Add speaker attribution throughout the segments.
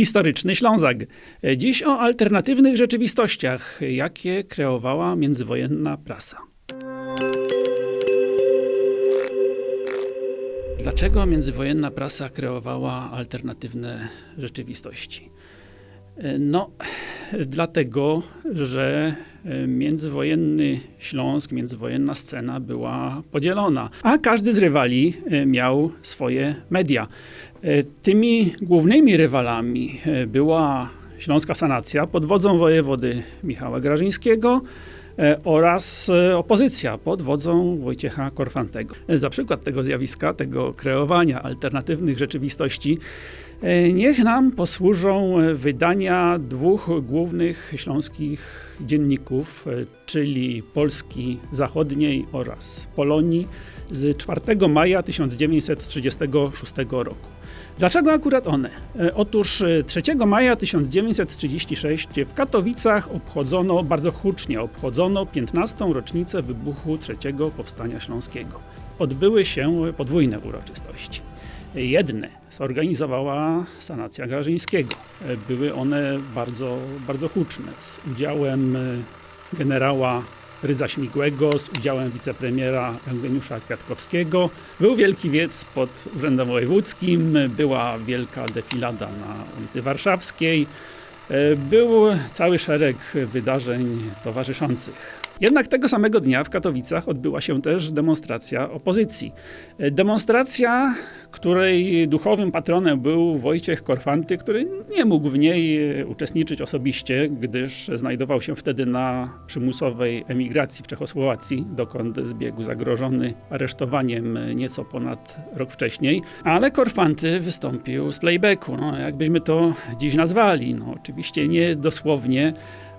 Speaker 1: Historyczny Ślązak. Dziś o alternatywnych rzeczywistościach, jakie kreowała międzywojenna prasa. Dlaczego międzywojenna prasa kreowała alternatywne rzeczywistości? No, dlatego, że międzywojenny Śląsk, międzywojenna scena była podzielona, a każdy z rywali miał swoje media. Tymi głównymi rywalami była Śląska Sanacja pod wodzą wojewody Michała Grażyńskiego, oraz opozycja pod wodzą Wojciecha Korfantego. Za przykład tego zjawiska, tego kreowania alternatywnych rzeczywistości, niech nam posłużą wydania dwóch głównych śląskich dzienników, czyli Polski Zachodniej oraz Polonii z 4 maja 1936 roku. Dlaczego akurat one? Otóż 3 maja 1936 w Katowicach obchodzono, bardzo hucznie obchodzono 15. rocznicę wybuchu III Powstania Śląskiego. Odbyły się podwójne uroczystości. Jedne zorganizowała sanacja Garzyńskiego. Były one bardzo, bardzo huczne, z udziałem generała Rydza Śmigłego z udziałem wicepremiera Eugeniusza Kwiatkowskiego. Był wielki wiec pod Urzędem Wojewódzkim, była wielka defilada na ulicy Warszawskiej, był cały szereg wydarzeń towarzyszących. Jednak tego samego dnia w Katowicach odbyła się też demonstracja opozycji. Demonstracja, której duchowym patronem był Wojciech Korfanty, który nie mógł w niej uczestniczyć osobiście, gdyż znajdował się wtedy na przymusowej emigracji w Czechosłowacji, dokąd zbiegł zagrożony aresztowaniem nieco ponad rok wcześniej. Ale Korfanty wystąpił z playbacku, no, jakbyśmy to dziś nazwali. No, oczywiście nie dosłownie,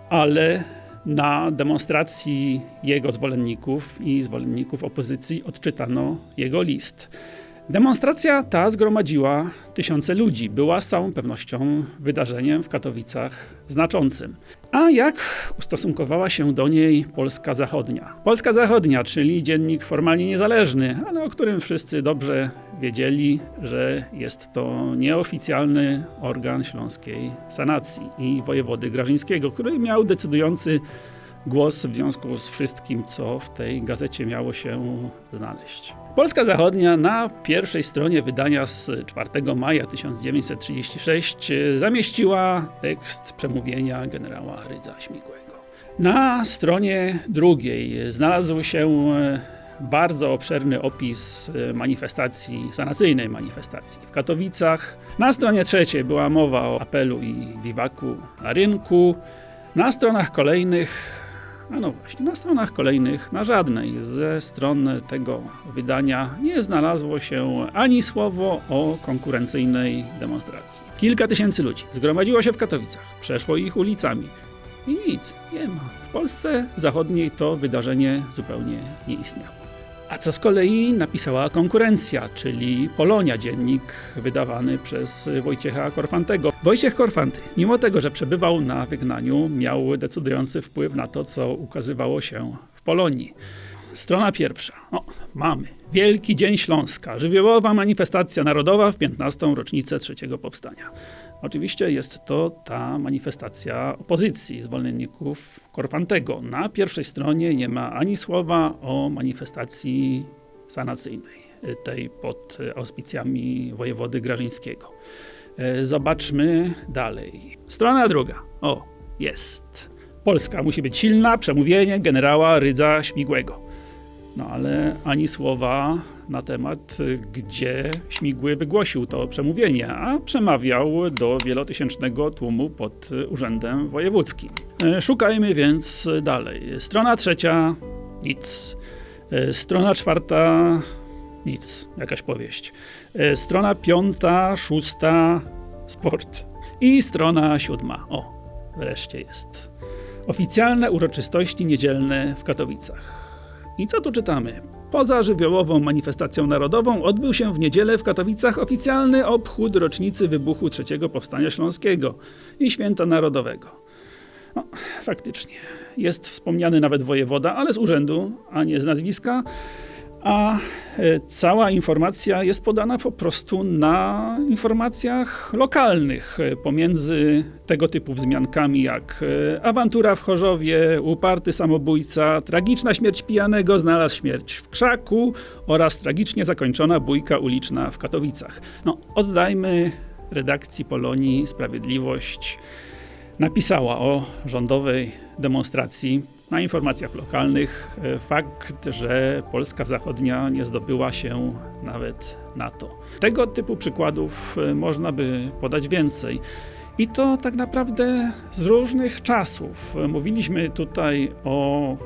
Speaker 1: ale na demonstracji jego zwolenników i zwolenników opozycji odczytano jego list. Demonstracja ta zgromadziła tysiące ludzi. Była z całą pewnością wydarzeniem w Katowicach znaczącym. A jak ustosunkowała się do niej Polska Zachodnia? Polska Zachodnia, czyli dziennik formalnie niezależny, ale o którym wszyscy dobrze wiedzieli, że jest to nieoficjalny organ śląskiej sanacji i wojewody Grażyńskiego, który miał decydujący głos w związku z wszystkim, co w tej gazecie miało się znaleźć. Polska Zachodnia na pierwszej stronie wydania z 4 maja 1936 zamieściła tekst przemówienia generała Rydza Śmigłego. Na stronie drugiej znalazł się bardzo obszerny opis manifestacji, sanacyjnej manifestacji w Katowicach. Na stronie trzeciej była mowa o apelu i biwaku na rynku. Na stronach kolejnych a no właśnie, na stronach kolejnych, na żadnej ze stron tego wydania nie znalazło się ani słowo o konkurencyjnej demonstracji. Kilka tysięcy ludzi zgromadziło się w Katowicach, przeszło ich ulicami i nic, nie ma. W Polsce zachodniej to wydarzenie zupełnie nie istniało. A co z kolei napisała konkurencja, czyli Polonia, dziennik wydawany przez Wojciecha Korfantego. Wojciech Korfanty, mimo tego, że przebywał na wygnaniu, miał decydujący wpływ na to, co ukazywało się w Polonii. Strona pierwsza. O, mamy. Wielki Dzień Śląska. Żywiołowa manifestacja narodowa w 15. rocznicę trzeciego powstania. Oczywiście jest to ta manifestacja opozycji, zwolenników Korfantego. Na pierwszej stronie nie ma ani słowa o manifestacji sanacyjnej, tej pod auspicjami wojewody Grażyńskiego. Zobaczmy dalej. Strona druga. O, jest. Polska musi być silna, przemówienie generała Rydza Śmigłego. No ale ani słowa na temat, gdzie Śmigły wygłosił to przemówienie, a przemawiał do wielotysięcznego tłumu pod Urzędem Wojewódzkim. Szukajmy więc dalej. Strona trzecia, nic. Strona czwarta, nic, jakaś powieść. Strona piąta, szósta, sport. I strona siódma, o, wreszcie jest. Oficjalne uroczystości niedzielne w Katowicach. I co tu czytamy? Poza żywiołową manifestacją narodową odbył się w niedzielę w Katowicach oficjalny obchód rocznicy wybuchu III Powstania Śląskiego i Święta Narodowego. No, faktycznie. Jest wspomniany nawet wojewoda, ale z urzędu, a nie z nazwiska. A e, cała informacja jest podana po prostu na informacjach lokalnych e, pomiędzy tego typu wzmiankami jak e, awantura w Chorzowie, uparty samobójca, tragiczna śmierć pijanego, znalazł śmierć w krzaku oraz tragicznie zakończona bójka uliczna w Katowicach. No, oddajmy redakcji Polonii Sprawiedliwość napisała o rządowej demonstracji na informacjach lokalnych e, fakt, że Polska Zachodnia nie zdobyła się nawet NATO. Tego typu przykładów e, można by podać więcej. I to tak naprawdę z różnych czasów. E, Mówiliśmy tutaj o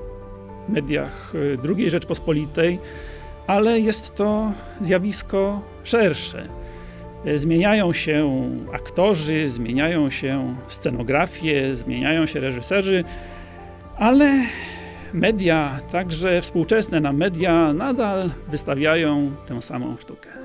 Speaker 1: mediach II Rzeczpospolitej, ale jest to zjawisko szersze. Zmieniają się aktorzy, zmieniają się scenografie, zmieniają się reżyserzy, ale media, także współczesne nam media, nadal wystawiają tę samą sztukę.